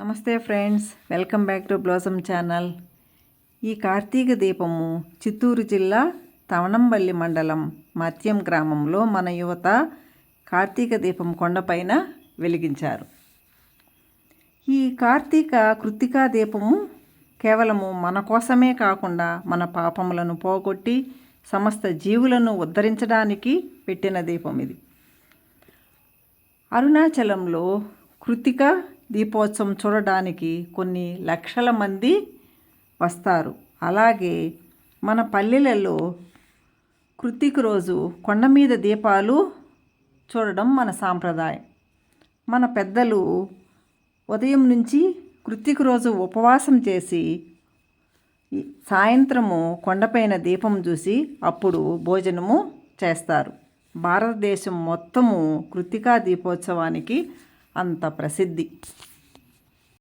నమస్తే friends welcome back to blossom channel. ఈ కార్తీక దీపము చిత్తూరు జిల్లా తవణంబల్లి మండలం మత్యం గ్రామంలో మన యువత కార్తీక దీపం కొండపైన వెలిగించారు. ఈ కార్తీక కృత్తికా దీపము కేవలము మన కోసమే కాకుండా మన పాపములను పోగొట్టి సమస్త జీవులను ఉద్ధరించడానికి పెట్టిన దీపం ఇది. అరుణాచలంలో కృతిక దీపోత్సవం చూడడానికి కొన్ని లక్షల మంది వస్తారు. అలాగే మన పల్లెలలో కృతిక రోజు కొండ మీద దీపాలు చూడడం మన సాంప్రదాయం. మన పెద్దలు ఉదయం నుంచి కృతిక రోజు ఉపవాసం చేసి సాయంత్రము కొండపైన దీపం చూసి అప్పుడు భోజనము చేస్తారు. భారతదేశం మొత్తము కృతికా దీపోత్సవానికి అంత ప్రసిద్ధి.